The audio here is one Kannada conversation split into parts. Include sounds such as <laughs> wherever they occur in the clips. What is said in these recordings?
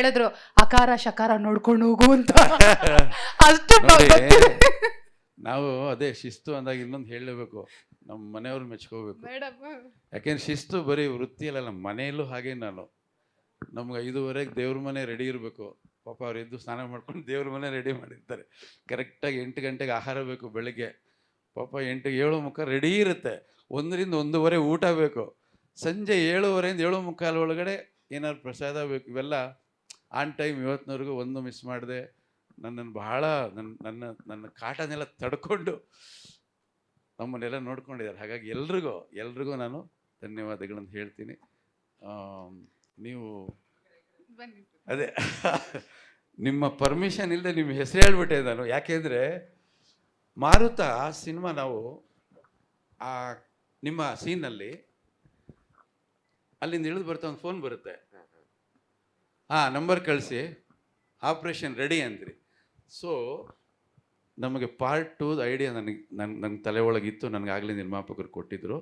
ಹೇಳಿದ್ರು ಅಕಾರ ಶಕಾರ ನೋಡ್ಕೊಂಡು ಹೋಗು ಅಂತ. <laughs> ಅಷ್ಟು ನಾವು ಅದೇ ಶಿಸ್ತು ಅಂದಾಗ ಇನ್ನೊಂದು ಹೇಳಲೇಬೇಕು. ನಮ್ಮ ಮನೆಯವ್ರು ಮೆಚ್ಕೋಬೇಕು. ಯಾಕೆಂದ್ರೆ ಶಿಸ್ತು ಬರೀ ವೃತ್ತಿಯಲ್ಲ ನಮ್ಮ ಮನೆಯಲ್ಲೂ ಹಾಗೆ ನಾನು. ನಮ್ಗೆ ಐದುವರೆಗೆ ದೇವ್ರ ಮನೆ ರೆಡಿ ಇರಬೇಕು. ಪಾಪ ಅವ್ರು ಎದ್ದು ಸ್ನಾನ ಮಾಡ್ಕೊಂಡು ದೇವ್ರ ಮನೆ ರೆಡಿ ಮಾಡಿರ್ತಾರೆ. ಕರೆಕ್ಟಾಗಿ ಎಂಟು ಗಂಟೆಗೆ ಆಹಾರ ಬೇಕು ಬೆಳಗ್ಗೆ. ಪಾಪ ಎಂಟು ಏಳು ಮುಖ ರೆಡಿ ಇರುತ್ತೆ. ಒಂದರಿಂದ ಒಂದೂವರೆ ಊಟ ಬೇಕು. ಸಂಜೆ ಏಳುವರೆಯಿಂದ ಏಳು ಮುಕ್ಕಾಲು ಒಳಗಡೆ ಏನಾದ್ರು ಪ್ರಸಾದ ಬೇಕು ಇವೆಲ್ಲ ಆನ್ ಟೈಮ್ ಇವತ್ತಿನವರೆಗೂ ಒಂದು ಮಿಸ್ ಮಾಡಿದೆ. ನನ್ನನ್ನು ಬಹಳ ನನ್ನ ನನ್ನ ನನ್ನ ಕಾಟನೆಲ್ಲ ತಡ್ಕೊಂಡು ನಮ್ಮನ್ನೆಲ್ಲ ನೋಡ್ಕೊಂಡಿದ್ದಾರೆ. ಹಾಗಾಗಿ ಎಲ್ರಿಗೂ ಎಲ್ರಿಗೂ ನಾನು ಧನ್ಯವಾದಗಳನ್ನು ಹೇಳ್ತೀನಿ. ನೀವು ಅದೇ ನಿಮ್ಮ ಪರ್ಮಿಷನ್ ಇಲ್ಲದೆ ನಿಮ್ಮ ಹೆಸರು ಹೇಳ್ಬಿಟ್ಟೆ ನಾನು. ಯಾಕೆಂದರೆ ಮಾರುತ ಸಿನಿಮಾ ನಾವು ಆ ನಿಮ್ಮ ಸೀನಲ್ಲಿ ಅಲ್ಲಿಂದ ಇಳಿದು ಬರ್ತಾ ಒಂದು ಫೋನ್ ಬರುತ್ತೆ. ಹಾಂ ನಂಬರ್ ಕಳಿಸಿ. ಆಪ್ರೇಷನ್ ರೆಡಿ ಅಂದ್ರಿ. ಸೊ ನಮಗೆ ಪಾರ್ಟ್ ಟೂ ಐಡಿಯಾ ನನಗೆ ನನ್ನ ನನ್ನ ತಲೆ ಒಳಗಿತ್ತು ನನಗೆ ಆಗಲೇ ನಿರ್ಮಾಪಕರು ಕೊಟ್ಟಿದ್ದರು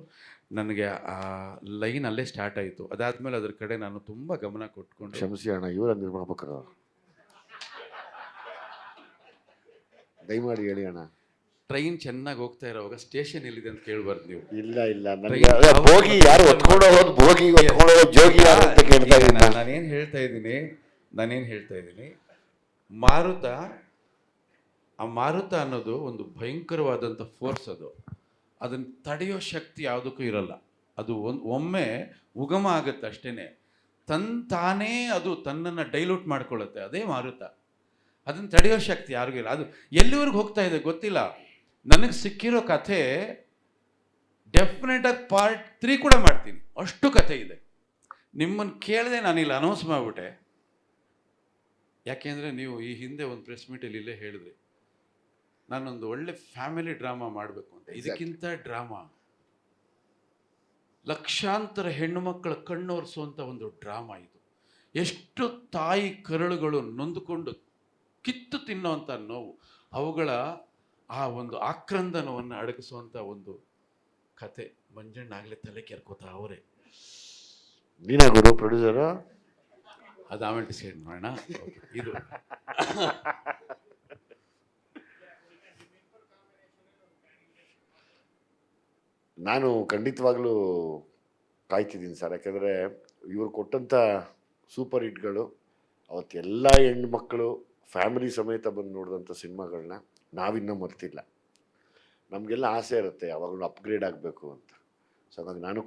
ನನಗೆ ಆ ಲೈನ್ ಅಲ್ಲೇ ಸ್ಟಾರ್ಟ್ ಆಯಿತು. ಅದಾದಮೇಲೆ ಅದ್ರ ಕಡೆ ನಾನು ತುಂಬ ಗಮನ ಕೊಟ್ಕೊಂಡು ಕ್ಷಮಿಸಿ ಅಣ್ಣ, ಇವರ ನಿರ್ಮಾಪಕರು. ದಯಮಾಡಿ ಹೇಳಿ ಅಣ್ಣ. ಟ್ರೈನ್ ಚೆನ್ನಾಗಿ ಹೋಗ್ತಾ ಇರೋವಾಗ ಸ್ಟೇಷನ್ ಎಲ್ಲಿದೆ ಅಂತ ಕೇಳಬಾರ್ದು ನೀವು. ಇಲ್ಲ ಇಲ್ಲ. ನನಗೆ ಅದೇ ಭೋಗಿ ಯಾರು ಹೊತ್ಕೊಂಡು ಹೋಗೋದು ಭೋಗಿ ಹೊತ್ಕೊಂಡು ಹೋಗೋದು ಜೋಗಿ ಯಾರು ಅಂತ ಕೇಳ್ತಾ ಈಗ ಇದ್ದೀನಿ. ನಾನು- ನಾನೇನ್ ಹೇಳ್ತಾ ಇದ್ದೀನಿ ನಾನೇನ್ ಹೇಳ್ತಾ ಇದ್ದೀನಿ ಮಾರುತ ಆ ಮಾರುತ ಅನ್ನೋದು ಒಂದು ಭಯಂಕರವಾದಂಥ ಫೋರ್ಸ್ ಅದು. ಅದನ್ನ ತಡೆಯೋ ಶಕ್ತಿ ಯಾವುದಕ್ಕೂ ಇರಲ್ಲ. ಅದು ಒಂದು ಒಮ್ಮೆ ಉಗಮ ಆಗುತ್ತೆ ಅಷ್ಟೇನೆ. ತನ್ ತಾನೇ ಅದು ತನ್ನನ್ನು ಡೈಲ್ಯೂಟ್ ಮಾಡ್ಕೊಳ್ಳುತ್ತೆ ಅದೇ ಮಾರುತ. ಅದನ್ನು ತಡೆಯೋ ಶಕ್ತಿ ಯಾರಿಗೂ ಇಲ್ಲ. ಅದು ಎಲ್ಲಿವರೆಗೂ ಹೋಗ್ತಾ ಇದೆ ಗೊತ್ತಿಲ್ಲ. ನನಗೆ ಸಿಕ್ಕಿರೋ ಕಥೆ ಡೆಫಿನೆಟ್ ಆಗಿ ಪಾರ್ಟ್ ತ್ರೀ ಕೂಡ ಮಾಡ್ತೀನಿ. ಅಷ್ಟು ಕಥೆ ಇದೆ. ನಿಮ್ಮನ್ನು ಕೇಳದೆ ನಾನಿಲ್ಲಿ ಅನೌನ್ಸ್ ಮಾಡಿಬಿಟ್ಟೆ. ಯಾಕೆಂದರೆ ನೀವು ಈ ಹಿಂದೆ ಒಂದು ಪ್ರೆಸ್ ಮೀಟಲ್ಲಿ ಇಲ್ಲೇ ಹೇಳಿದ್ರಿ. ನಾನೊಂದು ಒಳ್ಳೆ ಫ್ಯಾಮಿಲಿ ಡ್ರಾಮಾ ಮಾಡಬೇಕು ಅಂತ. ಇದಕ್ಕಿಂತ ಡ್ರಾಮಾ ಲಕ್ಷಾಂತರ ಹೆಣ್ಣು ಮಕ್ಕಳ ಕಣ್ಣೋರಿಸುವಂಥ ಒಂದು ಡ್ರಾಮಾ ಇದು. ಎಷ್ಟು ತಾಯಿ ಕರಳುಗಳು ನೊಂದುಕೊಂಡು ಕಿತ್ತು ತಿನ್ನುವಂಥ ನೋವು. ಅವುಗಳ ಆ ಒಂದು ಆಕ್ರಂದನವನ್ನು ಅಡಗಿಸುವಂಥ ಒಂದು ಕತೆ. ಮಂಜಣ್ಣಾಗಲೇ ತಲೆ ಕೆರ್ಕೋತಾ ಅವರೇ. ನೀನಾ ಗುರು ಪ್ರೊಡ್ಯೂಸರು ಅದು ಆಮೇಲೆ ಡಿಸೈಡ್ ಮಾಡೋಣ. ಇದು ನಾನು ಖಂಡಿತವಾಗ್ಲೂ ಕಾಯ್ತಿದ್ದೀನಿ ಸರ್. ಯಾಕೆಂದರೆ ಇವರು ಕೊಟ್ಟಂಥ ಸೂಪರ್ ಹಿಟ್ಗಳು ಅವತ್ತೆಲ್ಲ ಹೆಣ್ಮಕ್ಳು ಫ್ಯಾಮಿಲಿ ಸಮೇತ ಬಂದು ನೋಡಿದಂಥ ಸಿನಿಮಾಗಳನ್ನ ನಾವಿನ್ನೂ ಮರ್ತಿಲ್ಲ. ನಮಗೆಲ್ಲ ಆಸೆ ಇರುತ್ತೆ ಯಾವಾಗಲೂ ಅಪ್ಗ್ರೇಡ್ ಆಗಬೇಕು ಅಂತ. ಸೊ ಹಾಗಾಗಿ ನಾನು